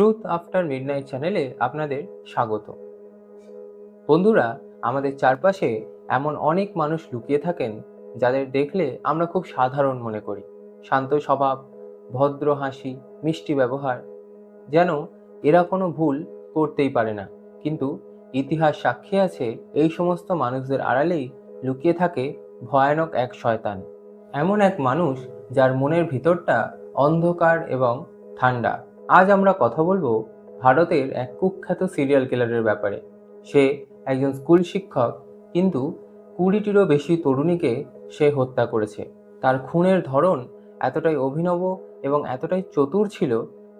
Truth after midnight চ্যানেলে আপনাদের স্বাগত। বন্ধুরা, আমাদের চারপাশে এমন অনেক মানুষ লুকিয়ে থাকেন যাদের দেখলে আমরা খুব সাধারণ মনে করি। শান্ত স্বভাব, ভদ্র হাসি, মিষ্টি ব্যবহার, যেন এরা কোনো ভুল করতেই পারে না। কিন্তু ইতিহাস সাক্ষী আছে এই সমস্ত মানুষদের আড়ালেই লুকিয়ে থাকে ভয়ানক এক শয়তান। এমন এক মানুষ যার মনের ভিতরটা অন্ধকার এবং ঠান্ডা। আজ আমরা কথা বলব ভারতের এক কুখ্যাত সিরিয়াল কিলারের ব্যাপারে। সে একজন স্কুল শিক্ষক, কিন্তু কুড়িটিরও বেশি তরুণীকে সে হত্যা করেছে। তার খুনের ধরন এতটাই অভিনব এবং এতটাই চতুর ছিল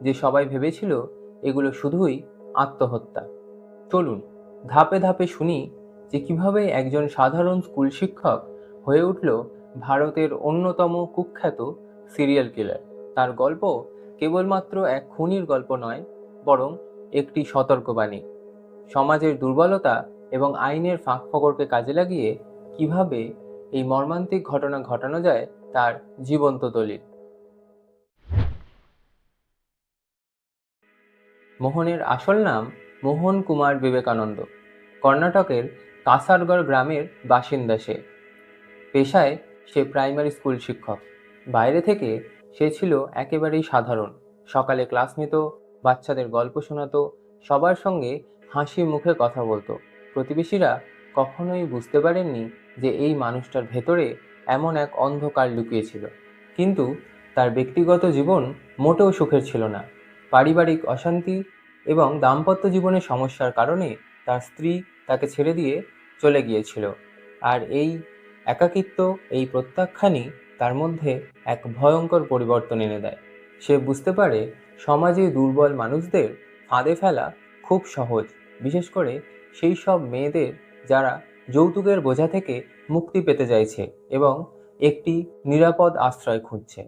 যে সবাই ভেবেছিল এগুলো শুধুই আত্মহত্যা। চলুন, ধাপে ধাপে শুনি যে কীভাবে একজন সাধারণ স্কুল শিক্ষক হয়ে উঠল ভারতের অন্যতম কুখ্যাত সিরিয়াল কিলার তার গল্প কেবলমাত্র এক খুনির গল্প নয়, বরং একটি সতর্কবাণী। সমাজের দুর্বলতা এবং আইনের ফাঁক ফকরকে কাজে লাগিয়ে কীভাবে এই মর্মান্তিক ঘটনা ঘটানো যায় তার জীবন্ত দলিল। মোহনের আসল নাম মোহন কুমার বিবেকানন্দ। কর্ণাটকের কাসারগড় গ্রামের বাসিন্দা সে। পেশায় সে প্রাইমারি স্কুল শিক্ষক। বাইরে থেকে সে ছিল একেবারেই সাধারণ। সকালে ক্লাস নিত, বাচ্চাদের গল্প শোনাতো, সবার সঙ্গে হাসি মুখে কথা বলতো। প্রতিবেশীরা কখনোই বুঝতে পারেননি যে এই মানুষটার ভেতরে এমন এক অন্ধকার লুকিয়েছিল কিন্তু তার ব্যক্তিগত জীবন মোটেও সুখের ছিল না। পারিবারিক অশান্তি এবং দাম্পত্য জীবনের সমস্যার কারণে তার স্ত্রী তাকে ছেড়ে দিয়ে চলে গিয়েছিল। আর এই একাকিত্ব, এই প্রত্যাখ্যানই তার মধ্যে এক ভয়ঙ্কর পরিবর্তন এনে দেয়। সে বুঝতে পারে সমাজে দুর্বল মানুষদের ফাঁদে ফেলা খুব সহজ, বিশেষ করে সেই সব মেয়েদের যারা যৌতুকের বোঝা থেকে মুক্তি পেতে চাইছে এবং একটি নিরাপদ আশ্রয় খুঁজছে।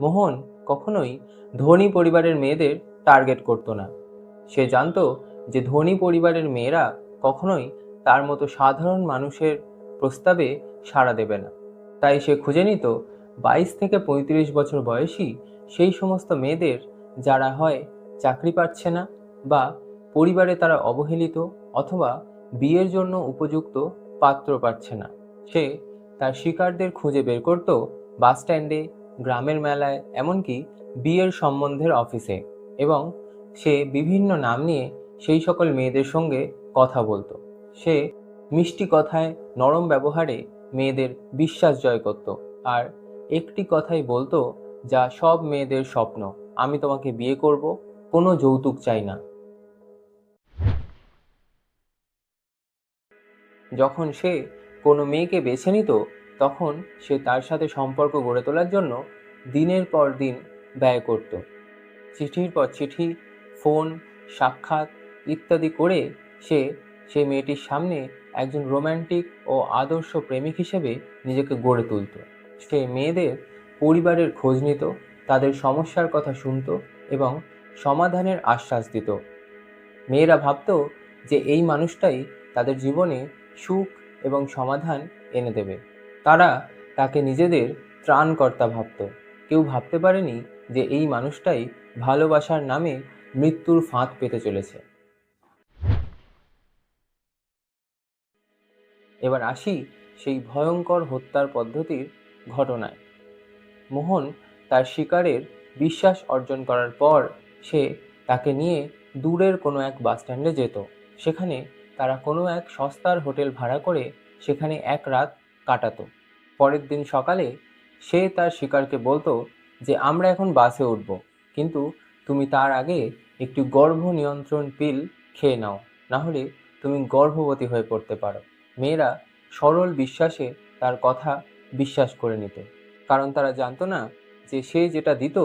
মোহন কখনোই ধনী পরিবারের মেয়েদের টার্গেট করতো না। সে জানতো যে ধনী পরিবারের মেয়েরা কখনোই তার মতো সাধারণ মানুষের প্রস্তাবে সাড়া দেবে না। তাই সে খুঁজে নিত বাইশ থেকে পঁয়ত্রিশ বছর বয়সী সেই সমস্ত মেয়েদের যারা হয় চাকরি পাচ্ছে না বা পরিবারে তারা অবহেলিত অথবা বিয়ের জন্য উপযুক্ত পাত্র পাচ্ছে না। সে তার শিকারদের খুঁজে বের করত বাস স্ট্যান্ডে, গ্রামের মেলায়, এমনকি বিয়ের সম্বন্ধের অফিসে এবং সে বিভিন্ন নাম নিয়ে সেই সকল মেয়েদের সঙ্গে কথা বলতো। সে মিষ্টি কথায় নরম ব্যবহারে মেয়েদের বিশ্বাস জয় করত। আর একটি কথাই বলতো, যা সব মেয়েদের স্বপ্ন, আমি তোমাকে বিয়ে করব, কোনো যৌতুক চাই না। যখন সে কোনো মেয়েকে বেছে নিত, তখন সে তার সাথে সম্পর্ক গড়ে তোলার জন্য দিনের পর দিন ব্যয় করত। চিঠির পর চিঠি, ফোন, সাক্ষাৎ ইত্যাদি করে সে সেই মেয়েটির সামনে একজন রোম্যান্টিক ও আদর্শ প্রেমিক হিসেবে নিজেকে গড়ে তুলত। সে মেয়েদের পরিবারের খোঁজ নিত, তাদের সমস্যার কথা শুনত এবং সমাধানের আশ্বাস দিত। মেয়েরা ভাবত যে এই মানুষটাই তাদের জীবনে সুখ এবং সমাধান এনে দেবে। তারা তাকে নিজেদের ত্রাণকর্তা ভাবত। কেউ ভাবতে পারেনি যে এই মানুষটাই ভালোবাসার নামে মৃত্যুর ফাঁদ পেতে চলেছে। এবার আসি সেই ভয়ঙ্কর হত্যার পদ্ধতির ঘটনায়। মোহন তার শিকারের বিশ্বাস অর্জন করার পর সে তাকে নিয়ে দূরের কোনো এক বাসস্ট্যান্ডে যেত। সেখানে তারা কোনো এক সস্তার হোটেল ভাড়া করে সেখানে এক রাত কাটাতো। পরের দিন সকালে সে তার শিকারকে বলতো যে, আমরা এখন বাসে উঠব, কিন্তু তুমি তার আগে একটি গর্ভ নিয়ন্ত্রণ পিল খেয়ে নাও, নাহলে তুমি গর্ভবতী হয়ে পড়তে পারো। মেয়েরা সরল বিশ্বাসে তার কথা বিশ্বাস করে নিত। কারণ তারা জানতো না যে সে যেটা দিত,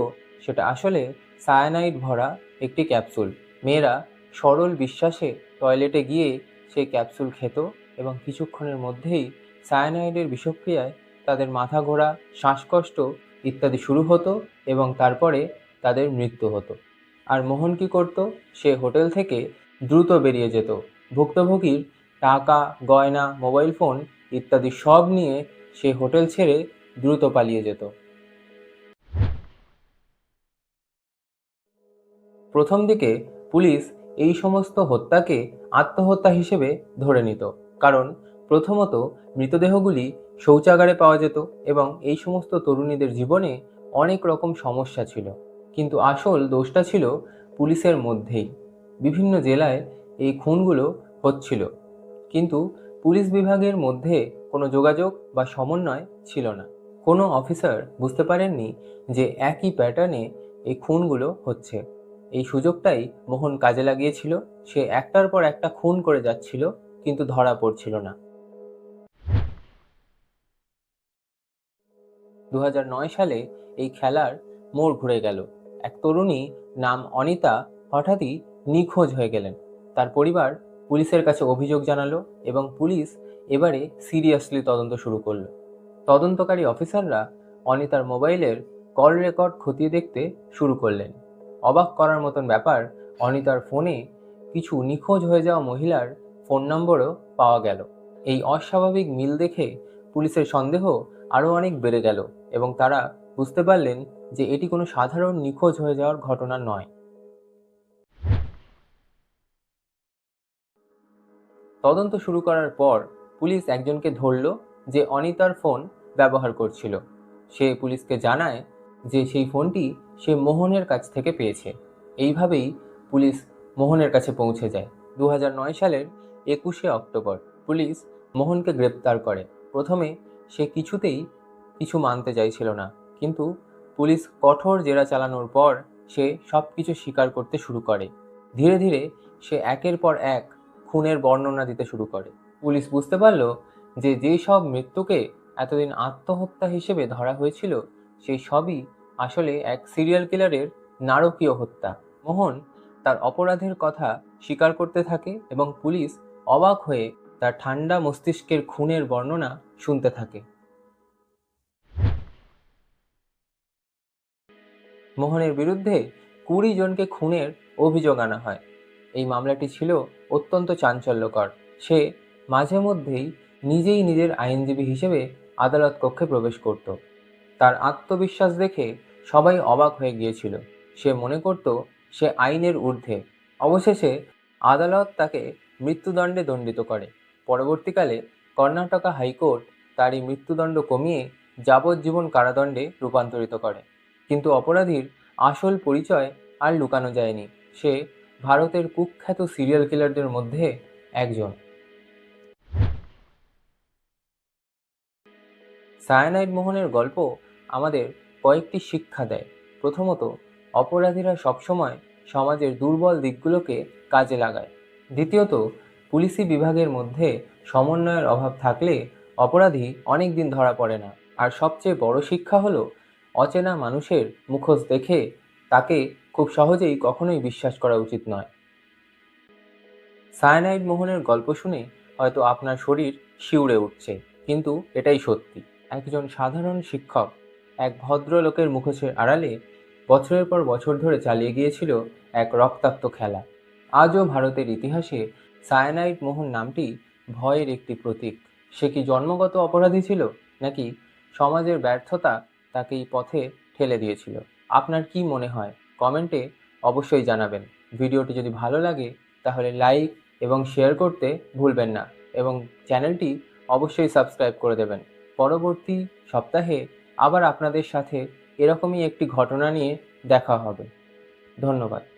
সেটা আসলে সায়ানাইড ভরা একটি ক্যাপসুল। মেয়েরা সরল বিশ্বাসে টয়লেটে গিয়ে সে ক্যাপসুল খেত এবং কিছুক্ষণের মধ্যেই সায়ানাইডের বিষক্রিয়ায় তাদের মাথা ঘোরা, শ্বাসকষ্ট ইত্যাদি শুরু হতো এবং তারপরে তাদের মৃত্যু হতো। আর মোহন কী করতো? সে হোটেল থেকে দ্রুত বেরিয়ে যেত। ভুক্তভোগীর টাকা, গয়না, মোবাইল ফোন ইত্যাদি সব নিয়ে সে হোটেল ছেড়ে দ্রুত পালিয়ে যেত। প্রথম দিকে পুলিশ এই সমস্ত হত্যাকে আত্মহত্যা হিসেবে ধরে নিত, কারণ প্রথমত মৃতদেহগুলি শৌচাগারে পাওয়া যেত এবং এই সমস্ত তরুণীদের জীবনে অনেক রকম সমস্যা ছিল। কিন্তু আসল দোষটা ছিল পুলিশের মধ্যেই। বিভিন্ন জেলায় এই খুনগুলো হচ্ছিল। কিন্তু পুলিশ বিভাগের মধ্যে কোনো যোগাযোগ বা সমন্বয় ছিল না। কোনো অফিসার বুঝতে পারেননি যে একই প্যাটার্নে এই খুনগুলো হচ্ছে। এই সুযোগটাই মোহন কাজে লাগিয়েছিল। সে একটার পর একটা খুন করে যাচ্ছিল, কিন্তু ধরা পড়ছিল না। দু হাজার নয় সালে এই খেলার মোড় ঘুরে গেল। এক তরুণী নাম অনিতা হঠাৎই নিখোঁজ হয়ে গেলেন। তার পরিবার পুলিশের কাছে অভিযোগ জানালো এবং পুলিশ এবারে সিরিয়াসলি তদন্ত শুরু করল। তদন্তকারী অফিসাররা অনিতার মোবাইলের কল রেকর্ড খতিয়ে দেখতে শুরু করলেন। অবাক করার মতন ব্যাপার, অনিতার ফোনে কিছু নিখোঁজ হয়ে যাওয়া মহিলার ফোন নম্বরও পাওয়া গেল। এই অস্বাভাবিক মিল দেখে পুলিশের সন্দেহ আরও অনেক বেড়ে গেল এবং তারা বুঝতে পারলেন যে এটি কোনো সাধারণ নিখোঁজ হয়ে যাওয়ার ঘটনা নয়। তদন্ত শুরু করার পর পুলিশ একজনকে ধরল যে অনিতার ফোন ব্যবহার করছিল। সে পুলিশকে জানায় যে সেই ফোনটি সে মোহনের কাছ থেকে পেয়েছে। এইভাবেই পুলিশ মোহনের কাছে পৌঁছে যায়। দু হাজার নয় সালের একুশে অক্টোবর পুলিশ মোহনকে গ্রেপ্তার করে। প্রথমে সে কিছুতেই কিছু মানতে চাইছিল না, কিন্তু পুলিশ কঠোর জেরা চালানোর পর সে সব কিছু স্বীকার করতে শুরু করে। ধীরে ধীরে সে একের পর এক খুনের বর্ণনা দিতে শুরু করে। পুলিশ বুঝতে পারল যে যেই সব মৃত্যুকে এতদিন আত্মহত্যা হিসেবে ধরা হয়েছিল, সেই সবই আসলে এক সিরিয়াল কিলারের নারকীয় হত্যা। মোহন তার অপরাধের কথা স্বীকার করতে থাকে এবং পুলিশ অবাক হয়ে তার ঠান্ডা মস্তিষ্কের খুনের বর্ণনা শুনতে থাকে। মোহনের বিরুদ্ধে কুড়ি জনকে খুনের অভিযোগ আনা হয়। এই মামলাটি ছিল অত্যন্ত চাঞ্চল্যকর। সে মাঝে মধ্যেই নিজেই নিজের আইনজীবী হিসেবে আদালত কক্ষে প্রবেশ করত। তার আত্মবিশ্বাস দেখে সবাই অবাক হয়ে গিয়েছিল। সে মনে করত সে আইনের ঊর্ধ্বে। অবশেষে আদালত তাকে মৃত্যুদণ্ডে দণ্ডিত করে। পরবর্তীকালে কর্ণাটকা হাইকোর্ট তার এই মৃত্যুদণ্ড কমিয়ে যাবজ্জীবন কারাদণ্ডে রূপান্তরিত করে। কিন্তু অপরাধীর আসল পরিচয় আর লুকানো যায়নি। সে ভারতের কুখ্যাত সিরিয়াল কিলারদের মধ্যে একজন। সায়ানাইড মোহনের গল্প আমাদের কয়েকটি শিক্ষা দেয়। প্রথমত, অপরাধীরা সবসময় সমাজের দুর্বল দিকগুলোকে কাজে লাগায়। দ্বিতীয়ত, পুলিশি বিভাগের মধ্যে সমন্বয়ের অভাব থাকলে অপরাধী অনেক দিন ধরা পড়ে না। আর সবচেয়ে বড় শিক্ষা হলো, অচেনা মানুষের মুখোশ দেখে তাকে খুব সহজেই কখনোই বিশ্বাস করা উচিত নয়। সায়ানাইড মোহনের গল্প শুনে হয়তো আপনার শরীর শিউরে উঠছে, কিন্তু এটাই সত্যি। একজন সাধারণ শিক্ষক, এক ভদ্রলোকের মুখোশের আড়ালে বছরের পর বছর ধরে চালিয়ে গিয়েছিল এক রক্তাক্ত খেলা। আজও ভারতের ইতিহাসে সায়ানাইড মোহন নামটি ভয়ের একটি প্রতীক। সে কি জন্মগত অপরাধী ছিল, নাকি সমাজের ব্যর্থতা তাকে এই পথে ঠেলে দিয়েছিল? আপনার কি মনে হয়? কমেন্টে অবশ্যই জানাবেন। ভিডিওটি যদি ভালো লাগে, তাহলে লাইক এবং শেয়ার করতে ভুলবেন না এবং চ্যানেলটি অবশ্যই সাবস্ক্রাইব করে দেবেন। পরবর্তী সপ্তাহে আবার আপনাদের সাথে এরকমই একটি ঘটনা নিয়ে দেখা হবে। ধন্যবাদ।